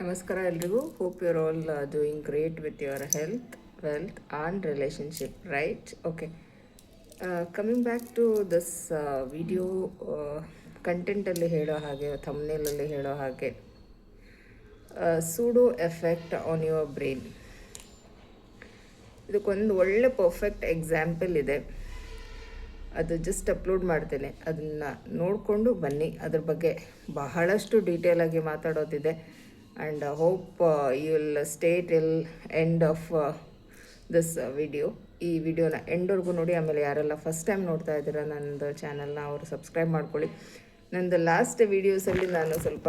ನಮಸ್ಕಾರ ಎಲ್ರಿಗೂ. Hope you're all doing great with your health wealth and relationship right okay coming back to this video ಕಂಟೆಂಟಲ್ಲಿ ಹೇಳೋ ಹಾಗೆ ಥಮ್ನೇಲಲ್ಲಿ ಹೇಳೋ ಹಾಗೆ pseudo effect on your brain ಇದಕ್ಕೊಂದು ಒಳ್ಳೆ ಪರ್ಫೆಕ್ಟ್ ಎಕ್ಸಾಂಪಲ್ ಇದೆ. ಅದು ಜಸ್ಟ್ ಅಪ್ಲೋಡ್ ಮಾಡ್ತೇನೆ. ಅದನ್ನು ನೋಡಿಕೊಂಡು ಬನ್ನಿ. ಅದ್ರ ಬಗ್ಗೆ ಬಹಳಷ್ಟು ಡೀಟೇಲಾಗಿ ಮಾತಾಡೋದಿದೆ. And hope stay till end of end of uh, video ಈ ವಿಡಿಯೋನ ಎಂಡ್ವರೆಗೂ ನೋಡಿ ಆಮೇಲೆ ಯಾರೆಲ್ಲ ಫಸ್ಟ್ ಟೈಮ್ ನೋಡ್ತಾ ಇದ್ದೀರಾ ನನ್ನದು ಚಾನಲ್ನ ಅವರು ಸಬ್ಸ್ಕ್ರೈಬ್ ಮಾಡ್ಕೊಳ್ಳಿ. ನಂದು ಲಾಸ್ಟ್ ವೀಡಿಯೋಸಲ್ಲಿ ನಾನು ಸ್ವಲ್ಪ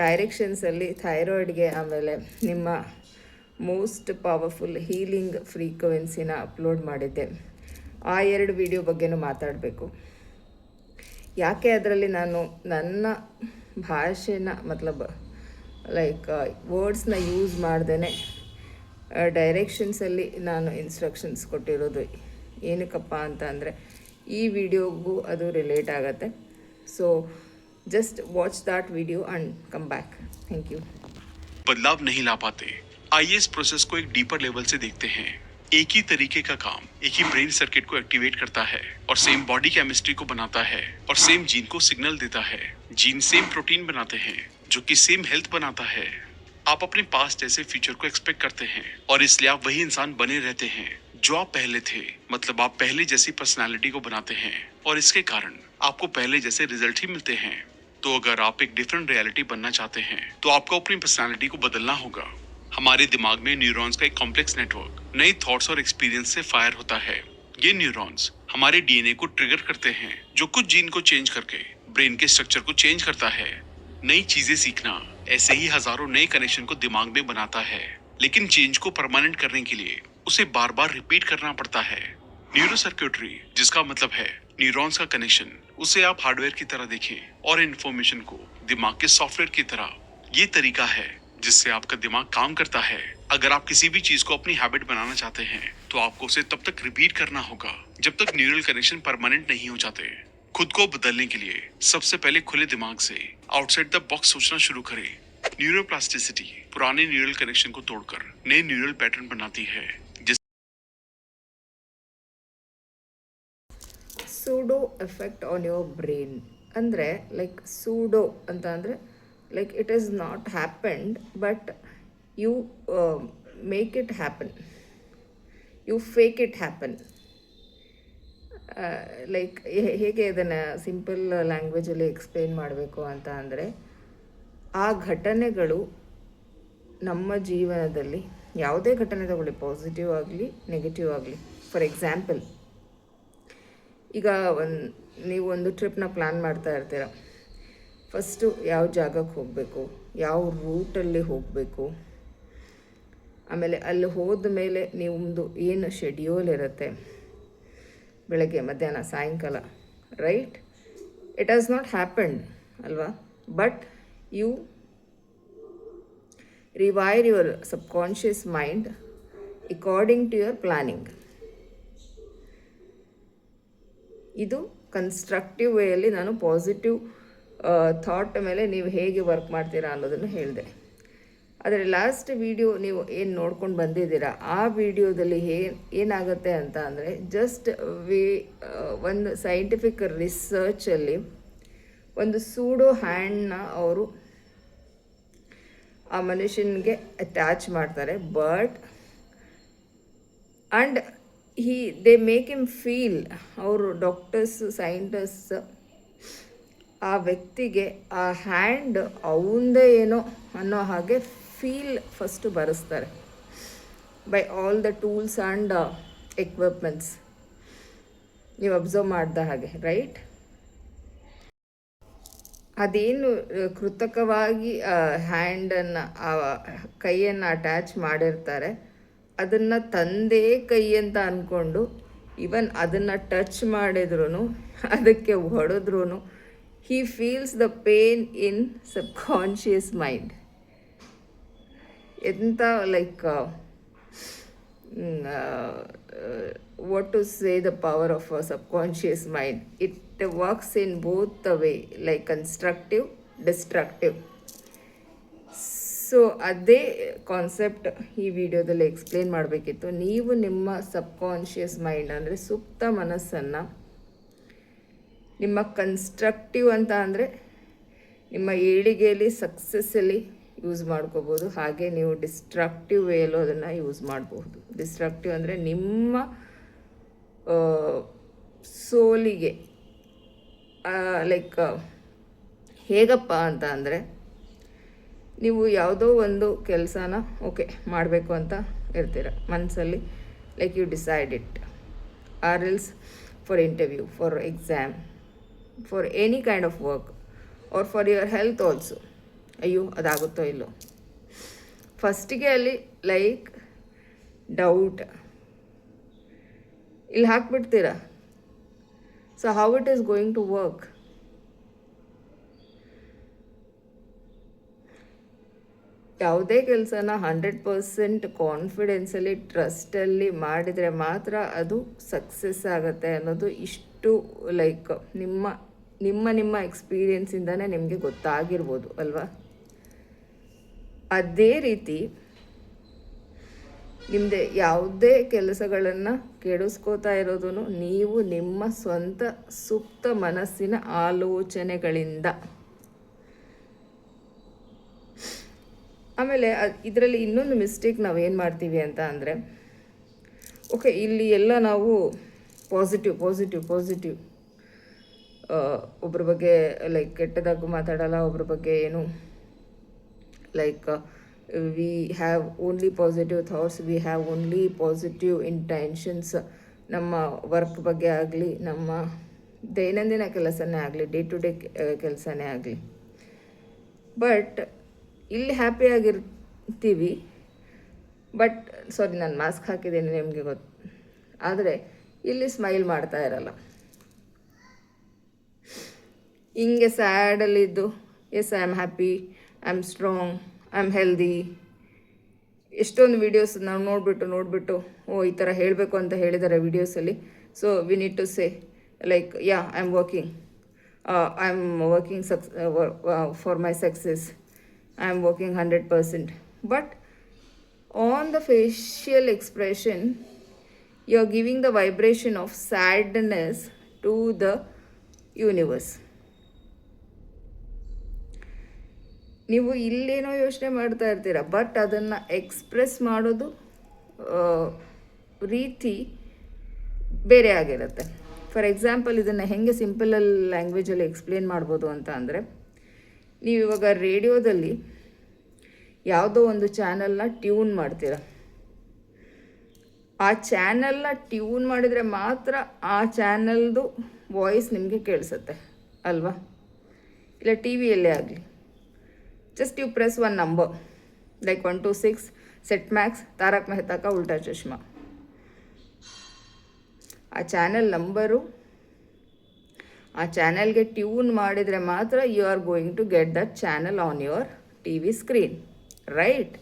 ಡೈರೆಕ್ಷನ್ಸಲ್ಲಿ ಥೈರಾಯ್ಡ್ಗೆ ಆಮೇಲೆ ನಿಮ್ಮ ಮೋಸ್ಟ್ ಪವರ್ಫುಲ್ ಹೀಲಿಂಗ್ ಫ್ರೀಕ್ವೆನ್ಸಿನ ಅಪ್ಲೋಡ್ ಮಾಡಿದ್ದೆ. ಆ ಎರಡು ವಿಡಿಯೋ ಬಗ್ಗೆನೂ ಮಾತಾಡಬೇಕು. ಯಾಕೆ ಅದರಲ್ಲಿ ನಾನು ನನ್ನ ಭಾಷೆನ ಮತ್ಲಬ್ ಲೈಕ್ ವರ್ಡ್ಸ್ನ ಯೂಸ್ ಮಾಡ್ದೇ ಡೈರೆಕ್ಷನ್ಸಲ್ಲಿ ನಾನು ಇನ್ಸ್ಟ್ರಕ್ಷನ್ಸ್ ಕೊಟ್ಟಿರೋದು ಏನಕ್ಕಪ್ಪ ಅಂತ ಅಂದರೆ ಈ ವಿಡಿಯೋಗೂ ಅದು ರಿಲೇಟ್ ಆಗುತ್ತೆ so just watch that video and come back thank you बदलाव नहीं ला पाते आइए इस प्रोसेस को एक डीपर लेवल से देखते हैं एक ही तरीके का काम एक ही ब्रेन सर्किट को एक्टिवेट करता है और सेम बॉडी केमिस्ट्री को बनाता है और सेम जीन को सिग्नल देता है जीन सेम प्रोटीन बनाते हैं जो कि सेम हेल्थ बनाता है। आप अपने पास जैसे फ्यूचर को एक्सपेक्ट करते हैं और इसलिए आप वही इंसान बने रहते हैं जो आप पहले थे। मतलब आप पहले जैसी पर्सनालिटी को बनाते हैं और इसके कारण आपको पहले जैसे रिज़ल्ट ही मिलते हैं। तो अगर आप एक डिफरेंट रियलिटी बनना चाहते हैं तो आपको अपनी पर्सनालिटी को बदलना होगा। हमारे दिमाग में न्यूरॉन्स का एक कॉम्प्लेक्स नेटवर्क नई थॉट्स और एक्सपीरियंस से फायर होता है। ये न्यूरॉन्स हमारे डीएनए को ट्रिगर करते हैं, जो कुछ जीन को चेंज करके ब्रेन के स्ट्रक्चर को चेंज करता है। नई चीज़ें सीखना ऐसे ही हज़ारों नए कनेक्शन को दिमाग में बनाता है। लेकिन चेंज को परमानेंट करने के लिए उसे बार बार रिपीट करना पड़ता है। न्यूरो सर्क्यूटरी जिसका मतलब है न्यूरॉन्स का कनेक्शन उसे आप हार्डवेयर की तरह देखें और इन्फॉर्मेशन को दिमाग के सॉफ्टवेयर की तरह। ये तरीका है जिससे आपका दिमाग काम करता है। अगर आप किसी भी चीज़ को अपनी हैबिट बनाना चाहते हैं तो आपको उसे तब तक रिपीट करना होगा जब तक न्यूरल कनेक्शन परमानेंट नहीं हो जाते। खुद को बदलने के लिए सबसे पहले खुले दिमाग से आउटसाइड द बॉक्स सोचना शुरू करें न्यूरोप्लास्टिसिटी पुराने न्यूरल कनेक्शन को तोड़कर नए न्यूरल पैटर्न बनाती है जिस pseudo effect on your brain ಅಂದರೆ ಲೈಕ್ ಸೂಡೋ ಅಂತ ಅಂದರೆ like it is not happened but you make it happen you fake it happen like ಹೇಗೆ ಇದನ್ನು ಸಿಂಪಲ್ ಲ್ಯಾಂಗ್ವೇಜಲ್ಲಿ ಎಕ್ಸ್ಪ್ಲೇನ್ ಮಾಡಬೇಕು ಅಂತ ಅಂದರೆ, ಆ ಘಟನೆಗಳು ನಮ್ಮ ಜೀವನದಲ್ಲಿ ಯಾವುದೇ ಘಟನೆ ತಗೊಳ್ಳಿ ಪಾಸಿಟಿವ್ ಆಗಲಿ ನೆಗೆಟಿವ್ ಆಗಲಿ. ಫಾರ್ ಎಕ್ಸಾಂಪಲ್ ಈಗ ಒಂದು, ನೀವು ಒಂದು ಟ್ರಿಪ್ನ ಪ್ಲ್ಯಾನ್ ಮಾಡ್ತಾ ಇರ್ತೀರ. ಫಸ್ಟು ಯಾವ ಜಾಗಕ್ಕೆ ಹೋಗಬೇಕು, ಯಾವ ರೂಟಲ್ಲಿ ಹೋಗಬೇಕು, ಆಮೇಲೆ ಅಲ್ಲಿ ಹೋದ ಮೇಲೆ ನಿಮ್ಮದು ಏನು ಶೆಡ್ಯೂಲ್ ಇರುತ್ತೆ ಬೆಳಗ್ಗೆ, ಮಧ್ಯಾಹ್ನ, ಸಾಯಂಕಾಲ right it has not happened ಅಲ್ವಾ? But you rewire your subconscious mind according to your planning ಇದು ಕನ್ಸ್ಟ್ರಕ್ಟಿವ್ ವೇಯಲ್ಲಿ ನಾನು ಪಾಸಿಟಿವ್ ಥಾಟ್ ಮೇಲೆ ನೀವು ಹೇಗೆ ವರ್ಕ್ ಮಾಡ್ತೀರಾ ಅನ್ನೋದನ್ನು ಹೇಳಿದೆ. ಆದರೆ ಲಾಸ್ಟ್ ವಿಡಿಯೋ ನೀವು ಏನು ನೋಡ್ಕೊಂಡು ಬಂದಿದ್ದೀರಾ? ಆ ವಿಡಿಯೋದಲ್ಲಿ ಹೇ ಏನಾಗುತ್ತೆ ಅಂತ ಅಂದರೆ ಜಸ್ಟ್ ವಿ ಒಂದು ಸೈಂಟಿಫಿಕ್ ರಿಸರ್ಚಲ್ಲಿ ಒಂದು ಸೂಡೋ ಹ್ಯಾಂಡ್ನ ಅವರು ಆ ಮನುಷ್ಯನಿಗೆ ಅಟ್ಯಾಚ್ ಮಾಡ್ತಾರೆ. But and he they make M feel ಅವರು ಡಾಕ್ಟರ್ಸ್ ಸೈಂಟಿಸ್ಟ್ ಆ ವ್ಯಕ್ತಿಗೆ ಆ ಹ್ಯಾಂಡ್ ಅವಂದೇ ಏನೋ ಅನ್ನೋ ಹಾಗೆ ಫೀಲ್ ಫಸ್ಟು ಬರೆಸ್ತಾರೆ by all the tools and equipments ನೀವು ಅಬ್ಸರ್ವ್ ಮಾಡಿದ ಹಾಗೆ ರೈಟ್ ಅದೇನು ಕೃತಕವಾಗಿ ಹ್ಯಾಂಡನ್ನು ಕೈಯನ್ನು ಅಟ್ಯಾಚ್ ಮಾಡಿರ್ತಾರೆ. ಅದನ್ನು ತಂದೇ ಕೈ ಅಂತ ಅಂದ್ಕೊಂಡು ಈವನ್ ಅದನ್ನು ಟಚ್ ಮಾಡಿದ್ರು ಅದಕ್ಕೆ ಹೊಡೆದ್ರೂ he feels the pain in subconscious mind ಎಂಥ like what to say the power of a subconscious mind it works in both the way like constructive destructive so ಅದೇ ಕಾನ್ಸೆಪ್ಟ್ ಈ ವಿಡಿಯೋದಲ್ಲಿ ಎಕ್ಸ್ಪ್ಲೇನ್ ಮಾಡಬೇಕಿತ್ತು. ನೀವು ನಿಮ್ಮ ಸಬ್ಕಾನ್ಷಿಯಸ್ ಮೈಂಡ್ ಅಂದರೆ ಸುಪ್ತ ಮನಸ್ಸನ್ನು, ನಿಮ್ಮ ಕನ್ಸ್ಟ್ರಕ್ಟಿವ್ ಅಂತ ಅಂದರೆ ನಿಮ್ಮ ಏಳಿಗೆಯಲ್ಲಿ ಸಕ್ಸಸ್ಸಲ್ಲಿ ಯೂಸ್ ಮಾಡ್ಕೋಬೋದು. ಹಾಗೆ ನೀವು ಡಿಸ್ಟ್ರಕ್ಟಿವ್ ವೇಲೂ ಅದನ್ನು ಯೂಸ್ ಮಾಡಬಹುದು. ಡಿಸ್ಟ್ರಕ್ಟಿವ್ ಅಂದರೆ ನಿಮ್ಮ ಸೋಲಿಗೆ ಲೈಕ್ ಹೇಗಪ್ಪ ಅಂತ ಅಂದರೆ ನೀವು ಯಾವುದೋ ಒಂದು ಕೆಲಸನ ಓಕೆ ಮಾಡಬೇಕು ಅಂತ ಇರ್ತೀರ. ಮನಸ್ಸಲ್ಲಿ like you decide it or else for interview for exam for any kind of work or for your health also ಅಯ್ಯೋ, ಅದಾಗುತ್ತೋ ಇಲ್ಲೋ. ಫಸ್ಟಿಗೆ ಅಲ್ಲಿ ಲೈಕ್ ಡೌಟ್ ಇಲ್ಲಿ ಹಾಕ್ಬಿಡ್ತೀರಾ? So how it is going to work ಯಾವುದೇ ಕೆಲಸನ ಹಂಡ್ರೆಡ್ ಪರ್ಸೆಂಟ್ ಕಾನ್ಫಿಡೆನ್ಸಲ್ಲಿ ಟ್ರಸ್ಟಲ್ಲಿ ಮಾಡಿದರೆ ಮಾತ್ರ ಅದು ಸಕ್ಸಸ್ ಆಗುತ್ತೆ ಅನ್ನೋದು ಇಷ್ಟು ಲೈಕ್ ನಿಮ್ಮ ನಿಮ್ಮ ನಿಮ್ಮ ಎಕ್ಸ್ಪೀರಿಯೆನ್ಸಿಂದನೇ ನಿಮಗೆ ಗೊತ್ತಾಗಿರ್ಬೋದು, ಅಲ್ವಾ? ಅದೇ ರೀತಿ ನಿಮ್ಮದೇ ಯಾವುದೇ ಕೆಲಸಗಳನ್ನು ಕೆಡಿಸ್ಕೋತಾ ಇರೋದು ನೀವು ನಿಮ್ಮ ಸ್ವಂತ ಸುಪ್ತ ಮನಸ್ಸಿನ ಆಲೋಚನೆಗಳಿಂದ. ಆಮೇಲೆ ಇದರಲ್ಲಿ ಇನ್ನೊಂದು ಮಿಸ್ಟೇಕ್ ನಾವು ಏನು ಮಾಡ್ತೀವಿ ಅಂತ ಅಂದರೆ, ಓಕೆ, ಇಲ್ಲಿ ಎಲ್ಲ ನಾವು ಪಾಸಿಟಿವ್ ಪಾಸಿಟಿವ್ ಪಾಸಿಟಿವ್ ಒಬ್ಬರ ಬಗ್ಗೆ, ಲೈಕ್ ಕೆಟ್ಟದಾಗೂ ಮಾತಾಡಲ್ಲ ಒಬ್ಬರ ಬಗ್ಗೆ ಏನು like we have only positive thoughts we have only positive intentions ನಮ್ಮ ವರ್ಕ್ ಬಗ್ಗೆ ಆಗಲಿ, ನಮ್ಮ ದೈನಂದಿನ ಕೆಲಸನೇ ಆಗಲಿ ಡೇ ಟು ಡೇ ಕೆಲಸನೇ ಆಗಲಿ. ಬಟ್ ಇಲ್ಲಿ ಹ್ಯಾಪಿಯಾಗಿರ್ತೀವಿ ಬಟ್ ಸಾರಿ ನಾನು ಮಾಸ್ಕ್ ಹಾಕಿದ್ದೀನಿ ನಿಮಗೆ ಗೊತ್ತು ಆದರೆ ಇಲ್ಲಿ ಸ್ಮೈಲ್ ಮಾಡ್ತಾ ಇರಲ್ಲ. ಹಿಂಗೆ ಸ್ಯಾಡಲ್ಲಿದ್ದು yes I am happy I am strong I am healthy ಎಷ್ಟೊಂದು ವೀಡಿಯೋಸ್ ನಾವು ನೋಡಿಬಿಟ್ಟು ನೋಡಿಬಿಟ್ಟು, ಓ, ಈ ಥರ ಹೇಳಬೇಕು ಅಂತ ಹೇಳಿದ್ದಾರೆ ವೀಡಿಯೋಸಲ್ಲಿ so we need to say like yeah I am working I am working success for my success I am working hundred percent but on the facial expression you are giving the vibration of sadness to the ನೀವು ಇಲ್ಲೇನೋ ಯೋಚನೆ ಮಾಡ್ತಾ ಇರ್ತೀರ? But ಅದನ್ನು express ಮಾಡೋದು ರೀತಿ ಬೇರೆ ಆಗಿರುತ್ತೆ. ಫಾರ್ ಎಕ್ಸಾಂಪಲ್ ಇದನ್ನು ಹೆಂಗೆ ಸಿಂಪಲ್ ಲ್ಯಾಂಗ್ವೇಜಲ್ಲಿ ಎಕ್ಸ್ಪ್ಲೇನ್ ಮಾಡ್ಬೋದು ಅಂತ ಅಂದರೆ, ನೀವು ಇವಾಗ ರೇಡಿಯೋದಲ್ಲಿ ಯಾವುದೋ ಒಂದು ಚಾನಲ್ನ ಟ್ಯೂನ್ ಮಾಡ್ತೀರ? ಆ ಚಾನಲ್ನ ಟ್ಯೂನ್ ಮಾಡಿದರೆ ಮಾತ್ರ ಆ ಚಾನಲ್ದು ವಾಯ್ಸ್ ನಿಮಗೆ ಕೇಳಿಸುತ್ತೆ, ಅಲ್ವಾ? ಇಲ್ಲ ಟಿ ವಿಯಲ್ಲೇ ಆಗಲಿ. Just you one number like one two six Set Max Taarak Mehta Ka Ooltah Chashmah ಆ ಚಾನೆಲ್ ನಂಬರು ಆ ಚಾನೆಲ್ಗೆ ಟ್ಯೂನ್ ಮಾಡಿದರೆ ಮಾತ್ರ you are going to get that channel on your T V screen right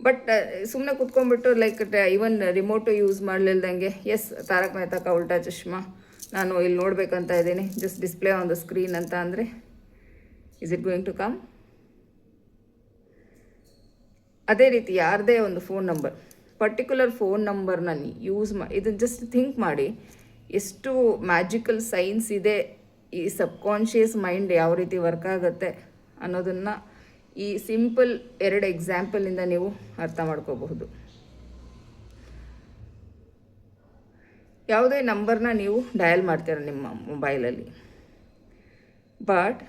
but ಸುಮ್ಮನೆ ಕುತ್ಕೊಂಡ್ಬಿಟ್ಟು like even remote use ಮಾಡಲಿಲ್ದಂಗೆ S Taarak Mehta Ooltah ಚಶ್ಮಾ ನಾನು ಇಲ್ಲಿ ನೋಡಬೇಕಂತ ಇದ್ದೀನಿ. Just display on the screen ಅಂತ ಅಂದರೆ is it going to come ಅದೇ ರೀತಿ ಯಾರದೇ ಒಂದು ಫೋನ್ ನಂಬರ್ ಪರ್ಟಿಕ್ಯುಲರ್ ಫೋನ್ ನಂಬರ್ನ ಯೂಸ್ ಮಾ ಇದನ್ನು ಜಸ್ಟ್ ಥಿಂಕ್ ಮಾಡಿ, ಎಷ್ಟು ಮ್ಯಾಜಿಕಲ್ ಸೈನ್ಸ್ ಇದೆ ಈ ಸಬ್ಕಾನ್ಷಿಯಸ್ ಮೈಂಡ್ ಯಾವ ರೀತಿ ವರ್ಕ್ ಆಗುತ್ತೆ ಅನ್ನೋದನ್ನು ಈ ಸಿಂಪಲ್ ಎರಡು ಎಕ್ಸಾಂಪಲಿಂದ ನೀವು ಅರ್ಥ ಮಾಡ್ಕೋಬಹುದು. ಯಾವುದೇ ನಂಬರ್ನ ನೀವು ಡಯಲ್ ಮಾಡ್ತೀರ ನಿಮ್ಮ ಮೊಬೈಲಲ್ಲಿ. But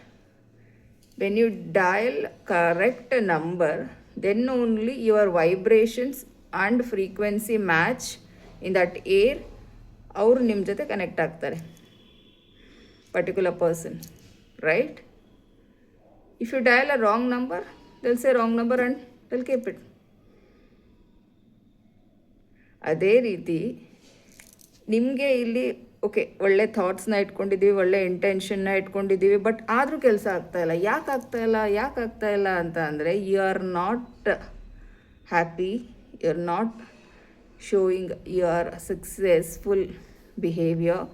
when you dial correct number then only your vibrations and frequency match in that air ಅವರು ನಿಮ್ಮ ಜೊತೆ ಕನೆಕ್ಟ್ ಆಗ್ತಾರೆ. Particular person right if you dial a wrong number they'll say wrong number and they'll keep it ಅದೇ ರೀತಿ ನಿಮಗೆ ಇಲ್ಲಿ okay ಒಳ್ಳೆ ಥಾಟ್ಸ್ನ ಇಟ್ಕೊಂಡಿದ್ದೀವಿ, ಒಳ್ಳೆ ಇಂಟೆನ್ಷನ್ನ ಇಟ್ಕೊಂಡಿದ್ದೀವಿ ಬಟ್ ಆದರೂ ಕೆಲಸ ಆಗ್ತಾ ಇಲ್ಲ. ಯಾಕೆ ಆಗ್ತಾ ಇಲ್ಲ, ಯಾಕೆ ಆಗ್ತಾ ಇಲ್ಲ ಅಂತ ಅಂದರೆ you are not happy you are not showing your successful behaviour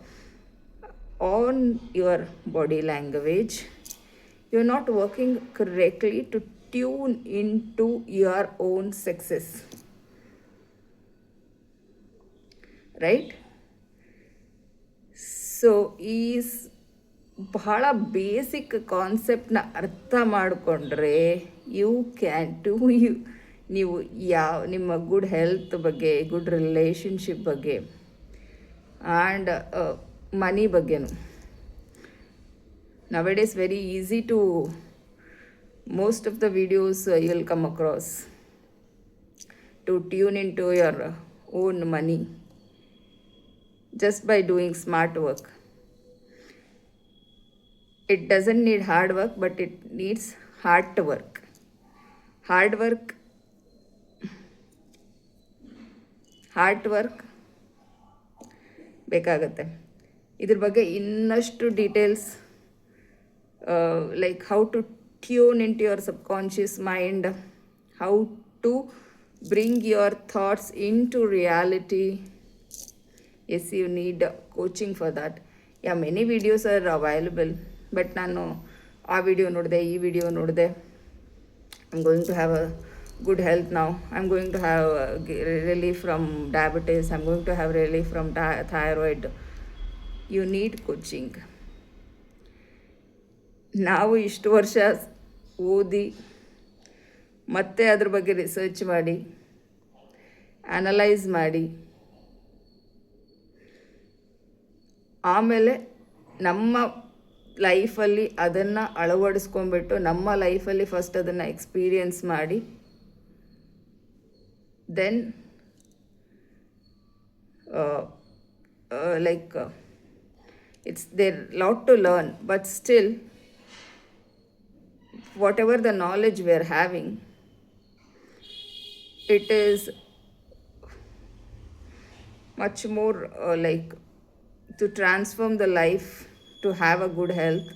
on your body language you are not working correctly to tune in to your own success right? So ಈ ಬಹಳ ಬೇಸಿಕ್ ಕಾನ್ಸೆಪ್ಟ್ನ ಅರ್ಥ ಮಾಡಿಕೊಂಡ್ರೆ ಯು ಕ್ಯಾನ್ ಟು ಯು. ನೀವು ಯಾವ, ನಿಮ್ಮ good health ಬಗ್ಗೆ, good relationship ಬಗ್ಗೆ and money ಬಗ್ಗೆನೂ. ನಾವ್ it is very easy to most of the videos I will come across to tune in to your own money just by doing smart work. It doesn't need hard work, but it needs hard work. Hard work hard work ಬೇಕಾಗತ್ತೆ. ಇದ್ರ ಬಗ್ಗೆ ಇನ್ನಷ್ಟು details like how to tune in to your subconscious mind how to bring your thoughts in to reality as you need coaching for that yeah many videos are available but ನಾನು ಆ video ನೋಡಿದೆ ಈ video ನೋಡಿದೆ I'm going to have a good health now. I'm going to have have relief from diabetes. I'm going to have relief from thi- thyroid. You need coaching. ನಾವು ಇಷ್ಟು ವರ್ಷ ಓದಿ ಮತ್ತೆ ಅದ್ರ ಬಗ್ಗೆ ರಿಸರ್ಚ್ ಮಾಡಿ ಅನಲೈಸ್ ಮಾಡಿ ಆಮೇಲೆ ನಮ್ಮ ಲೈಫಲ್ಲಿ ಅದನ್ನು ಅಳವಡಿಸ್ಕೊಂಡ್ಬಿಟ್ಟು ನಮ್ಮ ಲೈಫಲ್ಲಿ ಫಸ್ಟ್ ಅದನ್ನು ಎಕ್ಸ್ಪೀರಿಯನ್ಸ್ ಮಾಡಿ. Then like it's there lot to learn but still whatever the knowledge we are having it is much more like to transform the life to have a good health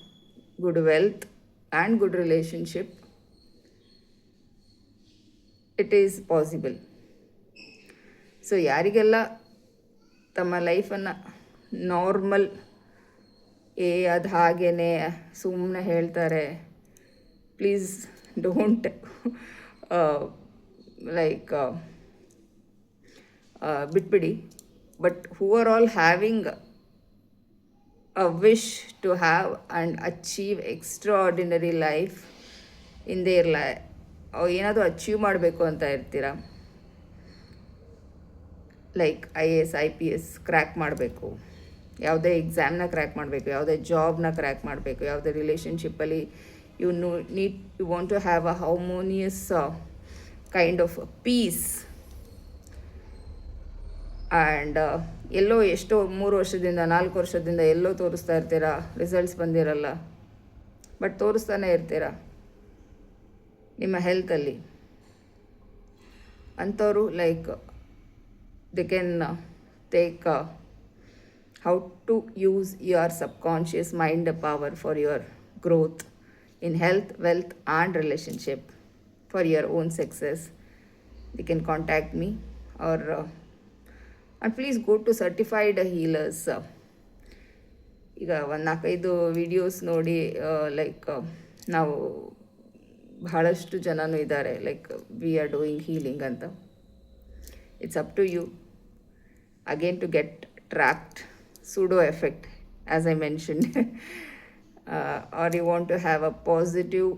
good wealth and good relationship it is possible so ಯಾರಿಗೆಲ್ಲ ತಮ್ಮ ಲೈಫನ್ನು normal ಏ ಅದು ಹಾಗೇನೆ ಸುಮ್ಮನೆ ಹೇಳ್ತಾರೆ please don't like ಬಿಟ್ಬಿಡಿ but who are all having a wish to have and achieve extraordinary life in their life ಏನಾದರೂ ಅಚೀವ್ ಮಾಡಬೇಕು ಅಂತ ಇರ್ತೀರಾ? Like I S I P S crack ಮಾಡಬೇಕು. ಯಾವುದೇ ಎಕ್ಸಾಮ್ನ ಕ್ರ್ಯಾಕ್ ಮಾಡಬೇಕು, ಯಾವುದೇ ಜಾಬ್ನ ಕ್ರ್ಯಾಕ್ ಮಾಡಬೇಕು, ಯಾವುದೇ ರಿಲೇಷನ್ಶಿಪ್ಪಲ್ಲಿ you know need you want to have a harmonious kind of peace and ಎಲ್ಲೋ ಎಷ್ಟೋ ಮೂರು ವರ್ಷದಿಂದ, ನಾಲ್ಕು ವರ್ಷದಿಂದ ಎಲ್ಲೋ ತೋರಿಸ್ತಾ ಇರ್ತೀರಾ? ರಿಸಲ್ಟ್ಸ್ ಬಂದಿರಲ್ಲ. ಬಟ್ ತೋರಿಸ್ತಾನೆ ಇರ್ತೀರಾ? ನಿಮ್ಮ ಹೆಲ್ತಲ್ಲಿ ಅಂಥವರು like they can take how to use your subconscious mind power for your growth in health wealth and relationship for your own success they can contact me or and please go to certified healers ಈಗ ಒಂದು ನಾಲ್ಕೈದು videos ನೋಡಿ like ನಾವು ಬಹಳಷ್ಟು ಜನನೂ ಇದ್ದಾರೆ. Like we are doing healing ಅಂತ. It's up to you again to get tracked pseudo effect as I mention or you want to have a positive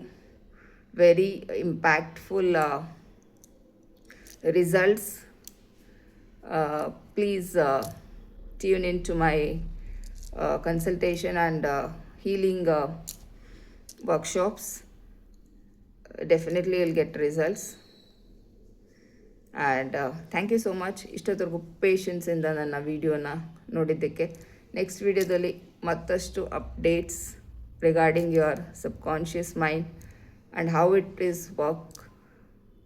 very impactful uh, please uh, tune into my uh, consultation and uh, healing uh, workshops. Definitely, you'll get results. And thank you so much ಇಷ್ಟೊತ್ತವರೆಗೂ ಪೇಷನ್ಸಿಂದ ನನ್ನ ವಿಡಿಯೋನ ನೋಡಿದ್ದಕ್ಕೆ next ವಿಡಿಯೋದಲ್ಲಿ ಮತ್ತಷ್ಟು updates regarding your subconscious mind and how it is work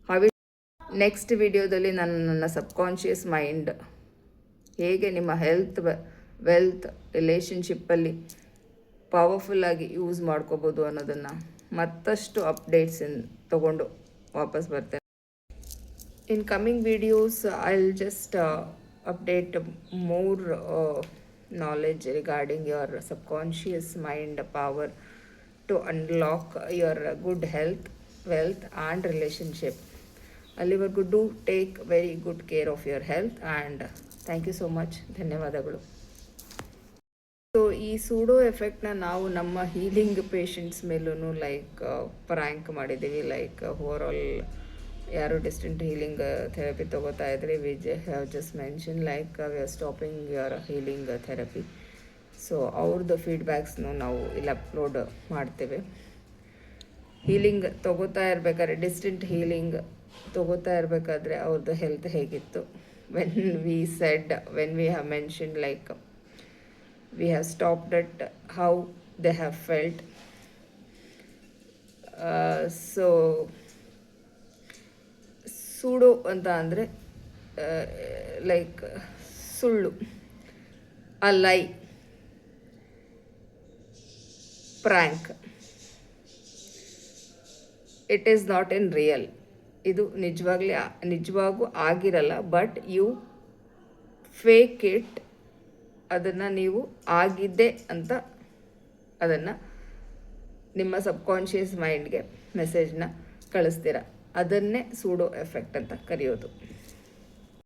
how it next ವಿಡಿಯೋದಲ್ಲಿ ನಾನು ನನ್ನ subconscious mind ಹೇಗೆ ನಿಮ್ಮ ಹೆಲ್ತ್ ವೆಲ್ತ್ ರಿಲೇಷನ್ಶಿಪ್ಪಲ್ಲಿ ಪವರ್ಫುಲ್ಲಾಗಿ ಯೂಸ್ ಮಾಡ್ಕೋಬೋದು ಅನ್ನೋದನ್ನು ಮತ್ತಷ್ಟು ಅಪ್ಡೇಟ್ಸ್ ತಗೊಂಡು ವಾಪಸ್ ಬರ್ತೇನೆ. In coming videos I will just update more knowledge regarding your subconscious mind power to unlock your good health wealth and relationship ಅಲ್ಲಿವರೆಗೂ do take very good care of your health and thank you so much ಧನ್ಯವಾದಗಳು. So ಈ pseudo ಎಫೆಕ್ಟ್ನ ನಾವು ನಮ್ಮ healing patients ಮೇಲೂ like prank ಮಾಡಿದ್ದೀವಿ. Like over all ಯಾರು distant healing therapy ತೊಗೋತಾ ಇದ್ರೆ. We have just mention like we are stopping your healing therapy so ಅವ್ರದ್ದು ಫೀಡ್ಬ್ಯಾಕ್ಸ್ನು ನಾವು ಇಲ್ಲಿ ಅಪ್ಲೋಡ್ ಮಾಡ್ತೇವೆ. ಹೀಲಿಂಗ್ ತೊಗೋತಾ ಇರಬೇಕಾದ್ರೆ ಡಿಸ್ಟೆಂಟ್ ಹೀಲಿಂಗ್ ತೊಗೋತಾ ಇರಬೇಕಾದ್ರೆ ಅವ್ರದ್ದು ಹೆಲ್ತ್ ಹೇಗಿತ್ತು? When we said when we have mention like we have stopped at how they have felt. Uh, so pseudo ಅಂತ ಅಂದರೆ ಲೈಕ್ ಸುಳ್ಳು a lie prank it is not in real ಇದು ನಿಜವಾಗ್ಲೇ ನಿಜವಾಗೂ ಆಗಿರಲ್ಲ ಬಟ್ ಯು ಫೇಕ್ ಇಟ್ ಅದನ್ನು ನೀವು ಆಗಿದ್ದೆ ಅಂತ ಅದನ್ನು ನಿಮ್ಮ ಸಬ್ಕಾನ್ಷಿಯಸ್ ಮೈಂಡ್ಗೆ ಮೆಸೇಜ್ನ ಕಳಿಸ್ತೀರ? ಅದನ್ನೇ ಸೂಡೋ ಎಫೆಕ್ಟ್ ಅಂತ ಕರೆಯೋದು.